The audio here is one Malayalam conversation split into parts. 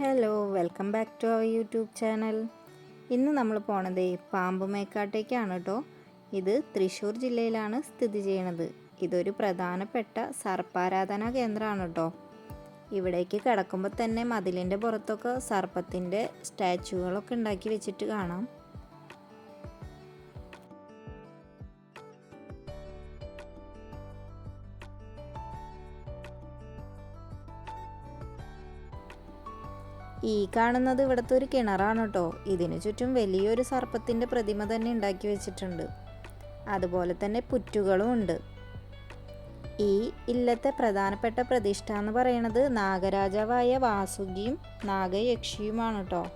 Hello welcome back to our YouTube channel ഇന്ന് നമ്മൾ പോണത് പാമ്പുമേക്കാട്ടേക്കാണ് കേട്ടോ ഇത് തൃശ്ശൂർ ജില്ലയിലാണ് സ്ഥിതി ചെയ്യണത്. ഇതൊരു പ്രധാനപ്പെട്ട സർപ്പാരാധനാ കേന്ദ്രമാണ് കേട്ടോ ഇവിടേക്ക് കിടക്കുമ്പോൾ തന്നെ മതിലിന്റെ പുറത്തൊക്കെ സർപ്പത്തിന്റെ സ്റ്റാച്ചുകളൊക്കെ ഉണ്ടാക്കി വെച്ചിട്ട് കാണാം. ഈ കാണുന്നത് ഇവിടുത്തെ ഒരു കിണറാണ് കേട്ടോ. ഇതിനു ചുറ്റും വലിയൊരു സർപ്പത്തിന്റെ പ്രതിമ തന്നെ ഉണ്ടാക്കി വെച്ചിട്ടുണ്ട്. അതുപോലെ തന്നെ പുറ്റുകളും ഉണ്ട്. ഈ ഇല്ലത്തെ പ്രധാനപ്പെട്ട പ്രതിഷ്ഠ എന്ന് പറയുന്നത് നാഗരാജാവായ വാസുകിയും നാഗയക്ഷിയുമാണ് കേട്ടോ.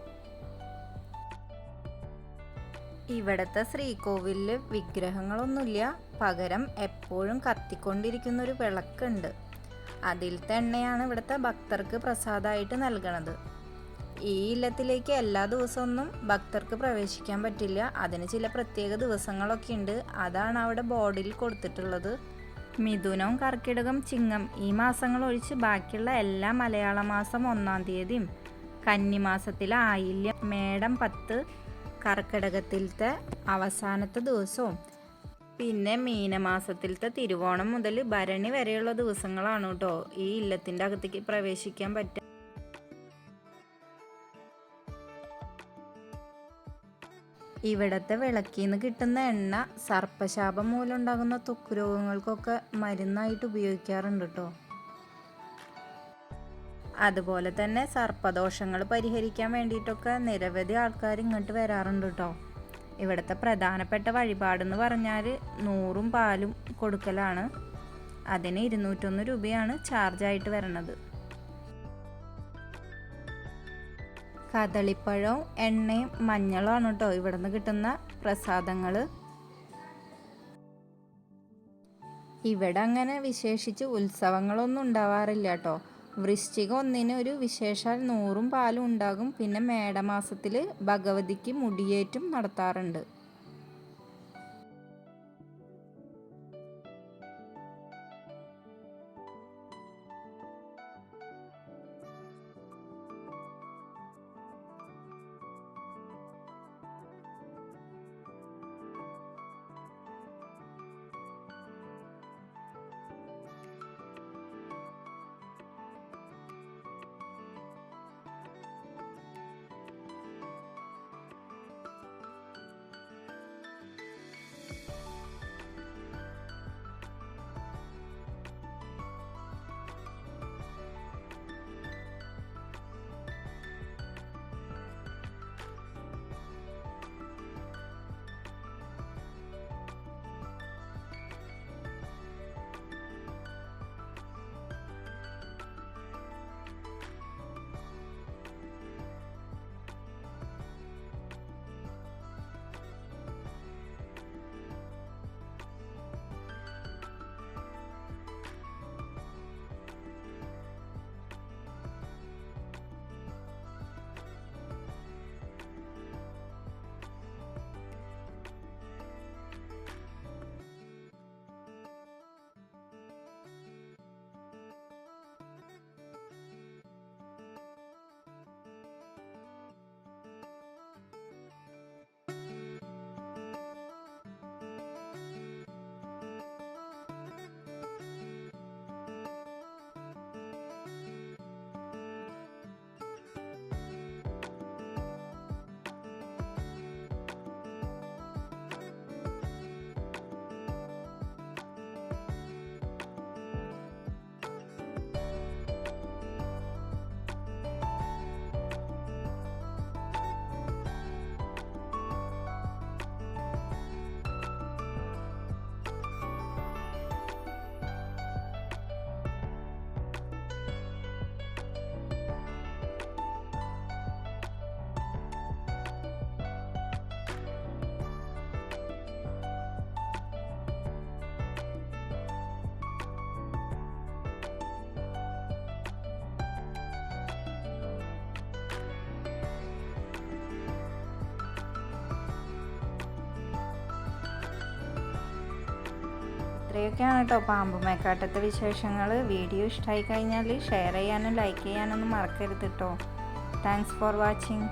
ഇവിടുത്തെ ശ്രീകോവിലിൽ വിഗ്രഹങ്ങളൊന്നുമില്ല. പകരം എപ്പോഴും കത്തിക്കൊണ്ടിരിക്കുന്ന ഒരു വിളക്കുണ്ട്. അതിലത്തെ എണ്ണയാണ് ഇവിടുത്തെ ഭക്തർക്ക് പ്രസാദമായിട്ട് നൽകണത്. ഈ ഇല്ലത്തിലേക്ക് എല്ലാ ദിവസമൊന്നും ഭക്തർക്ക് പ്രവേശിക്കാൻ പറ്റില്ല. അതിന് ചില പ്രത്യേക ദിവസങ്ങളൊക്കെ ഉണ്ട്. അതാണ് അവിടെ ബോർഡിൽ കൊടുത്തിട്ടുള്ളത്. മിഥുനവും കർക്കിടകം ചിങ്ങം ഈ മാസങ്ങൾ ഒഴിച്ച് ബാക്കിയുള്ള എല്ലാ മലയാള മാസം ഒന്നാം തീയതിയും കന്നിമാസത്തിലെ ആയില്യം മേടം പത്ത് കർക്കിടകത്തിലത്തെ അവസാനത്തെ ദിവസവും. പിന്നെ മീനമാസത്തിലത്തെ തിരുവോണം മുതൽ ഭരണി വരെയുള്ള ദിവസങ്ങളാണ് കേട്ടോ ഈ ഇല്ലത്തിന്റെ അകത്തേക്ക് പ്രവേശിക്കാൻ പറ്റുക. ഇവിടത്തെ വിളക്കിൽ നിന്ന് കിട്ടുന്ന എണ്ണ സർപ്പശാപം മൂലം ഉണ്ടാകുന്ന ത്വക്ക് രോഗങ്ങൾക്കൊക്കെ മരുന്നായിട്ട് ഉപയോഗിക്കാറുണ്ട് കേട്ടോ അതുപോലെ തന്നെ സർപ്പദോഷങ്ങൾ പരിഹരിക്കാൻ വേണ്ടിയിട്ടൊക്കെ നിരവധി ആൾക്കാർ ഇങ്ങോട്ട് വരാറുണ്ട് കേട്ടോ ഇവിടുത്തെ പ്രധാനപ്പെട്ട വഴിപാടെന്ന് പറഞ്ഞാൽ നൂറും പാലും കൊടുക്കലാണ്. അതിന് ഇരുന്നൂറ്റൊന്ന് രൂപയാണ് ചാർജായിട്ട് വരണത്. കദളിപ്പഴവും എണ്ണയും മഞ്ഞളുമാണ് കേട്ടോ ഇവിടെ നിന്ന് കിട്ടുന്ന പ്രസാദങ്ങൾ ഇവിടെ അങ്ങനെ വിശേഷിച്ച് ഉത്സവങ്ങളൊന്നും ഉണ്ടാവാറില്ല കേട്ടോ. വൃശ്ചിക ഒന്നിന് ഒരു വിശേഷാൽ നൂറും പാലും ഉണ്ടാകും. പിന്നെ മേടമാസത്തിൽ ഭഗവതിക്ക് മുടിയേറ്റും നടത്താറുണ്ട്. ഇത്രയൊക്കെയാണ് കേട്ടോ പാമ്പ് മേക്കാട്ടത്തെ വിശേഷങ്ങൾ വീഡിയോ ഇഷ്ടമായി കഴിഞ്ഞാൽ ഷെയർ ചെയ്യാനും ലൈക്ക് ചെയ്യാനൊന്നും മറക്കരുത് കേട്ടോ താങ്ക്സ് ഫോർ വാച്ചിങ്